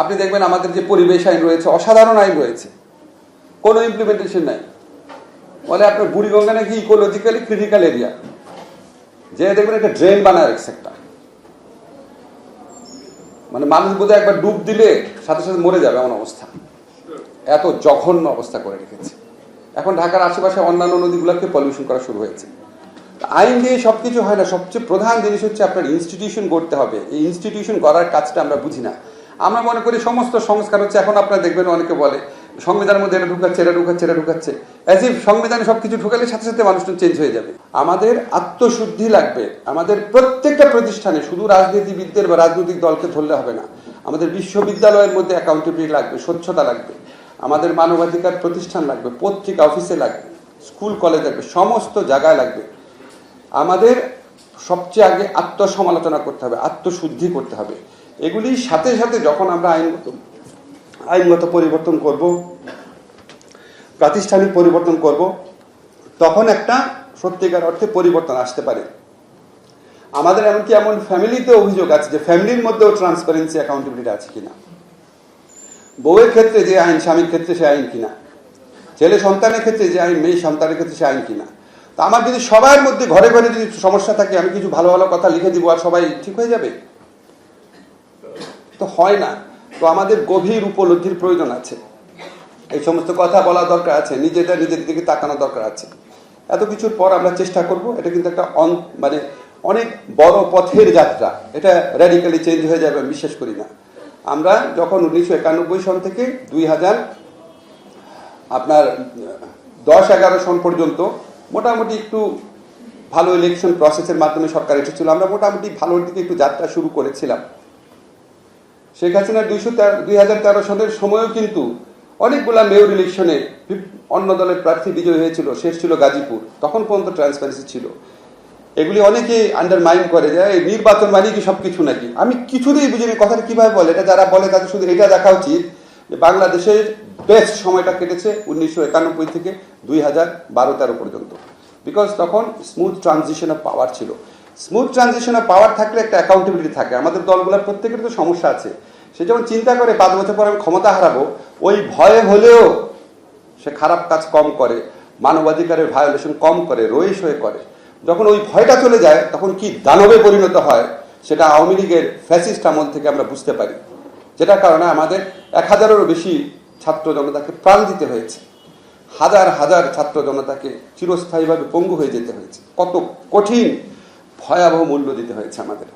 আপনি দেখবেন আমাদের যে পরিবেশ আইন রয়েছে, অসাধারণ আইন রয়েছে। কোনো ইমপ্লিমেন্টেশন নাই। বলে আপনার বুড়িগঙ্গা নাকি ইকোলজিক্যালি ক্রিটিক্যাল এরিয়া যে দেখবেন একটা ড্রেন বানায় রাখছে একটা। মানে মানুষ বোধহয় একবার ডুব দিলে সাথে সাথে মরে যাবে এমন অবস্থা। এত জঘন্য অবস্থা করে রেখেছে। এখন ঢাকার আশেপাশে অন্যান্য নদীগুলোকে পলিউশন করা শুরু হয়েছে। আইন দিয়ে সবকিছু হয় না। সবচেয়ে প্রধান জিনিস হচ্ছে আপনার ইনস্টিটিউশন গড়তে হবে। এই ইনস্টিটিউশন গড়ার কাজটা আমরা বুঝি না। আমরা মনে করি সমস্ত সংস্কার হচ্ছে, এখন আপনারা দেখবেন অনেকে বলে, সংবিধানের মধ্যে এটা ঢুকাচ্ছে এটা ঢুকাচ্ছে এটা ঢুকাচ্ছে। অ্যাজ ইফ সংবিধানে সব কিছু ঢুকালে সাথে সাথে মানুষজন চেঞ্জ হয়ে যাবে। আমাদের আত্মশুদ্ধি লাগবে। আমাদের প্রত্যেকটা প্রতিষ্ঠানে শুধু রাজনীতিবিদদের বা রাজনৈতিক দলকে ধরলে হবে না, আমাদের বিশ্ববিদ্যালয়ের মধ্যে অ্যাকাউন্টেবিলিটি লাগবে, স্বচ্ছতা লাগবে। আমাদের মানবাধিকার প্রতিষ্ঠান লাগবে, পত্রিকা অফিসে লাগবে স্কুল কলেজ লাগবে, সমস্ত জায়গায় লাগবে। আমাদের সবচেয়ে আগে আত্মসমালোচনা করতে হবে, আত্মশুদ্ধি করতে হবে। এগুলির সাথে সাথে যখন আমরা আইনগত আইনগত পরিবর্তন করব, প্রাতিষ্ঠানিক পরিবর্তন করব, তখন একটা সত্যিকার অর্থে পরিবর্তন আসতে পারে। আমাদের এমনকি এমন ফ্যামিলিতে অভিযোগ আছে যে ফ্যামিলির মধ্যেও ট্রান্সপারেন্সি অ্যাকাউন্টেবিলিটি আছে কিনা। বউয়ের ক্ষেত্রে যে আইন, স্বামীর ক্ষেত্রে সে আইন কিনা। ছেলে সন্তানের ক্ষেত্রে যে আইন, মেয়ে সন্তানের ক্ষেত্রে সে আইন কিনা। তা আমার যদি সবার মধ্যে ঘরে ঘরে যদি সমস্যা থাকে, আমি কিছু ভালো ভালো কথা লিখে দিব আর সবাই ঠিক হয়ে যাবে? তো হয় না। তো আমাদের গভীর উপলব্ধির প্রয়োজন আছে। এই সমস্ত কথা বলা দরকার আছে নিজেটা নিজের দিকে তাকানো দরকার আছে। এত কিছুর পর আমরা চেষ্টা করব, এটা কিন্তু একটা অন মানে অনেক বড় পথের যাত্রা। এটা র্যাডিক্যালি চেঞ্জ হয়ে যাবে বিশ্বাস করি না। আমরা যখন উনিশশো একানব্বই সন থেকে দুই হাজার, আপনার, দশ এগারো সন পর্যন্ত মোটামুটি একটু ভালো ইলেকশন প্রসেসের মাধ্যমে সরকার এসেছিল, আমরা মোটামুটি ভালোর দিকে একটু যাত্রা শুরু করেছিলাম। শেখ হাসিনার দুইশো দুই হাজার তেরো সালের সময়ও কিন্তু অনেকগুলা মেয়র ইলেকশনে অন্য দলের প্রার্থী বিজয়ী হয়েছিল। শেষ ছিল গাজীপুর। তখন পর্যন্ত ট্রান্সপারেন্সি ছিল। এগুলি অনেকে আন্ডারমাইন করে যে, এই নির্বাচন মানে কি সব কিছু নাকি? আমি কিছুতেই বুঝিনি কথাটা কীভাবে বলে। এটা যারা বলে, তাদের শুধু এটা দেখা উচিত যে, বাংলাদেশের বেস্ট সময়টা কেটেছে উনিশশো একানব্বই থেকে দুই হাজার বারো তেরো পর্যন্ত। বিকজ তখন স্মুথ ট্রানজিশন অফ পাওয়ার ছিল। স্মুথ ট্রানজিশন অফ পাওয়ার থাকলে একটা অ্যাকাউন্টেবিলিটি থাকে। আমাদের দলগুলোর প্রত্যেকের তো সমস্যা আছে। সে যখন চিন্তা করে, পাঁচ বছর পর আমি ক্ষমতা হারাবো, ওই ভয়ে হলেও সে খারাপ কাজ কম করে, মানবাধিকারের ভায়োলেশন কম করে রয়েস হয়ে করে। যখন ওই ভয়টা চলে যায়, তখন কি দানবে পরিণত হয়, সেটা আওয়ামী লীগের ফ্যাসিস্ট আমল থেকে আমরা বুঝতে পারি। যেটার কারণে আমাদের এক হাজারেরও বেশি ছাত্র জনতাকে প্রাণ দিতে হয়েছে। হাজার হাজার ছাত্র জনতাকে চিরস্থায়ীভাবে পঙ্গু হয়ে যেতে হয়েছে। কত কঠিন ভয়াবহ মূল্য দিতে হয়েছে আমাদের।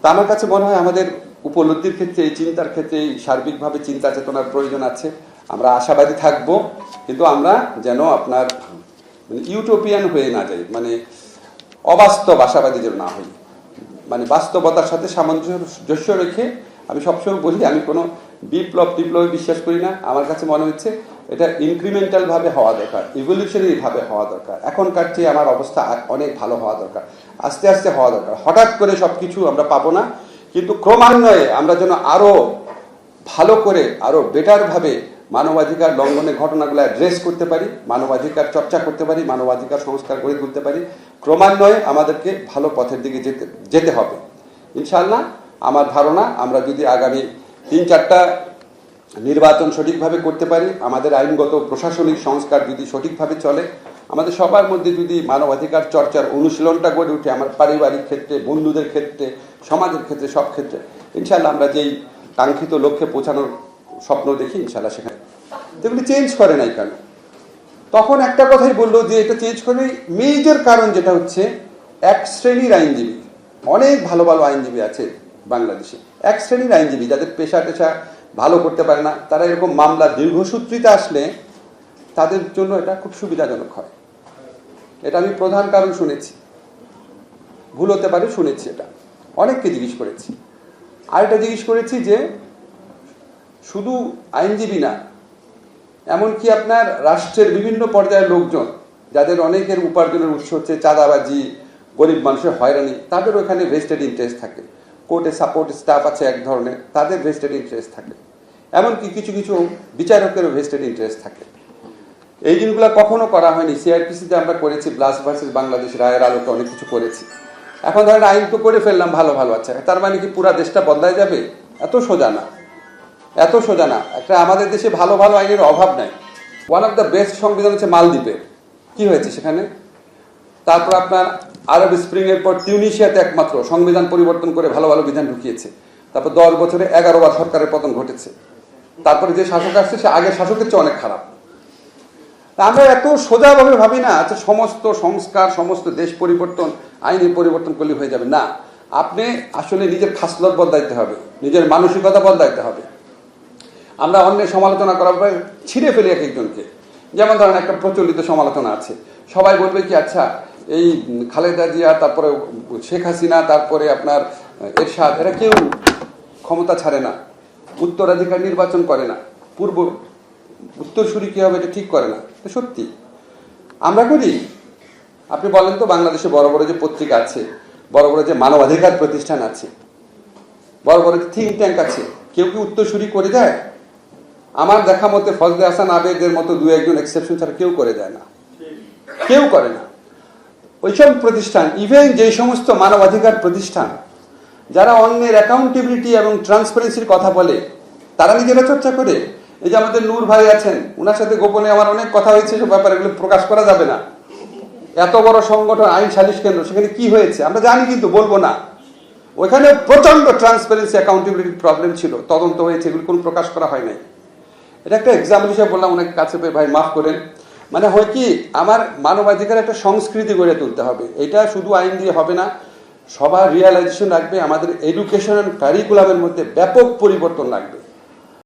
তা আমার কাছে মনে হয় আমাদের উপলব্ধির ক্ষেত্রে, এই চিন্তার ক্ষেত্রে, এই সার্বিকভাবে চিন্তা চেতনার প্রয়োজন আছে। আমরা আশাবাদী থাকব, কিন্তু আমরা যেন আপনার মানে ইউটোপিয়ান হয়ে না যাই মানে অবাস্তব আশাবাদী যেন না হই। মানে বাস্তবতার সাথে সামঞ্জস্য রেখে আমি সবসময় বলি, আমি কোনো বিপ্লব টিপ্লবে বিশ্বাস করি না। আমার কাছে মনে হচ্ছে এটা ইনক্রিমেন্টাল ভাবে হওয়া দরকার ইভলিউশনারি ভাবে হওয়া দরকার। এখনকার চেয়ে আমার অবস্থা অনেক ভালো হওয়া দরকার। আস্তে আস্তে হওয়া দরকার। হঠাৎ করে সবকিছু আমরা পাবো না, কিন্তু ক্রমান্বয়ে আমরা যেন আরও ভালো করে, আরও বেটার ভাবে মানবাধিকার লঙ্ঘনের ঘটনাগুলো অ্যাড্রেস করতে পারি, মানবাধিকার চর্চা করতে পারি, মানবাধিকার সংস্কার গড়ে তুলতে পারি, ক্রমান্বয়ে আমাদেরকে ভালো পথের দিকে যেতে যেতে হবে। ইনশাল্লাহ আমার ধারণা, আমরা যদি আগামী তিন চারটা নির্বাচন সঠিকভাবে করতে পারি, আমাদের আইনগত প্রশাসনিক সংস্কার যদি সঠিকভাবে চলে, আমাদের সবার মধ্যে যদি মানবাধিকার চর্চার অনুশীলনটা গড়ে উঠে, আমার পারিবারিক ক্ষেত্রে, বন্ধুদের ক্ষেত্রে, সমাজের ক্ষেত্রে, সব ক্ষেত্রে ইনশাল্লাহ আমরা যেই কাঙ্ক্ষিত লক্ষ্যে পৌঁছানোর স্বপ্ন দেখি ইনশাল্লাহ সেখানে। যেগুলি চেঞ্জ করে নাই কেন? তখন একটা কথাই বলল যে, এটা চেঞ্জ করে মেজর কারণ যেটা হচ্ছে, এক শ্রেণির আইনজীবী, অনেক ভালো ভালো আইনজীবী আছে বাংলাদেশে, এক শ্রেণির আইনজীবী, যাদের পেশা টেশা ভালো করতে পারে না, তারা এরকম মামলা দীর্ঘসূত্রিতে আসলে তাদের জন্য এটা খুব সুবিধাজনক হয়। এটা আমি প্রধান কারণ শুনেছি। ভুল হতে পারে, শুনেছি এটা। অনেককে জিজ্ঞেস করেছি। আর এটা জিজ্ঞেস করেছি যে, শুধু আইনজীবী না, এমনকি আপনার রাষ্ট্রের বিভিন্ন পর্যায়ের লোকজন, যাদের অনেকের উপার্জনের উৎস হচ্ছে চাঁদাবাজি, গরিব মানুষের হয়রানি তাদের ওখানে ভেস্টেড ইন্টারেস্ট থাকে। কোর্টে সাপোর্ট স্টাফ আছে এক ধরনের, তাদের ভেস্টেড ইন্টারেস্ট থাকে। এমনকি কিছু কিছু বিচারকেরও ভেস্টেড ইন্টারেস্ট থাকে। এই জিনিসগুলো কখনো করা হয়নি। সিআরপিসিতে আমরা করেছি ব্লাস ভার্সেস বাংলাদেশ রায়ের আলোকে অনেক কিছু করেছি। এখন ধরেন আইন তো করে ফেললাম, ভালো ভালো আছে। তার মানে কি পুরা দেশটা বদলায় যাবে? এত সোজা না। এত সোজা না। একটা আমাদের দেশে ভালো ভালো আইনের অভাব নাই। ওয়ান অফ দ্য বেস্ট সংবিধান হচ্ছে মালদ্বীপের কি হয়েছে সেখানে? তারপর আপনার আরব স্প্রিং এর পর টিউনিশিয়াতে একমাত্র সংবিধান পরিবর্তন করে ভালো ভালো বিধান ঢুকিয়েছে। তারপর দশ বছরে এগারো বার সরকারের পতন ঘটেছে। তারপরে যে শাসক আসছে, সে আগের শাসকের চেয়ে অনেক খারাপ। আমরা এত সোজাভাবে ভাবি না আচ্ছা সমস্ত সংস্কার, সমস্ত দেশ পরিবর্তন, আইনি পরিবর্তন করলে হয়ে যাবে। না, আপনি আসলে নিজের খাসলত বদলাইতে হবে, নিজের মানসিকতা বদলাইতে হবে। আমরা অন্যের সমালোচনা করার পরে ছিঁড়ে ফেলি এক একজনকে। যেমন ধরেন একটা প্রচলিত সমালোচনা আছে। সবাই বলবে কি আচ্ছা এই খালেদা জিয়া, তারপরে শেখ হাসিনা, তারপরে আপনার এরশাদ, এরা কেউ ক্ষমতা ছাড়ে না, উত্তরাধিকার নির্বাচন করে না, পূর্ব, উত্তরসূরি কী হবে এটা ঠিক করে না সত্যি। আমরা করি। আপনি বলেন তো বাংলাদেশে বড় বড় যে পত্রিকা আছে, বড় বড় যে মানবাধিকার প্রতিষ্ঠান আছে, বড় বড় থিঙ্ক ট্যাঙ্ক আছে, কেউ কি উত্তরসূরি করে দেয় আমার দেখা মতে ফজলে হাসান আবেদের মতো দু একজন এক্সেপশন ছাড়া কেউ করে দেয় না। কেউ করে না। ওইসব প্রতিষ্ঠান ইভেন যে সমস্ত মানবাধিকার প্রতিষ্ঠান, যারা অন্যের অ্যাকাউন্টেবিলিটি এবং ট্রান্সপারেন্সির কথা বলে, তারা নিজেরা চর্চা করে, এই যে আমাদের নূর ভাই আছেন ওনার সাথে গোপনে আমার অনেক কথা হয়েছে সব ব্যাপারে এগুলো প্রকাশ করা যাবে না। এত বড় সংগঠন, আইন সালিশ কেন্দ্র, সেখানে কি হয়েছে? আমরা জানি কিন্তু, বলব না। ওইখানে প্রচণ্ড ট্রান্সপারেন্সি অ্যাকাউন্টেবিলিটির প্রবলেম ছিল। তদন্ত হয়েছে, এগুলো কোনো প্রকাশ করা হয় নাই। এটা একটা এক্সাম্পল হিসেবে বললাম, অনেক কাছে ভাই, মাফ করেন। মানে হয় কি, আমার মানবাধিকার একটা সংস্কৃতি গড়ে তুলতে হবে। এটা শুধু আইন দিয়ে হবে না, সবার রিয়ালাইজেশন রাখবে আমাদের এডুকেশন অ্যান্ড কারিকুলামের মধ্যে ব্যাপক পরিবর্তন লাগবে।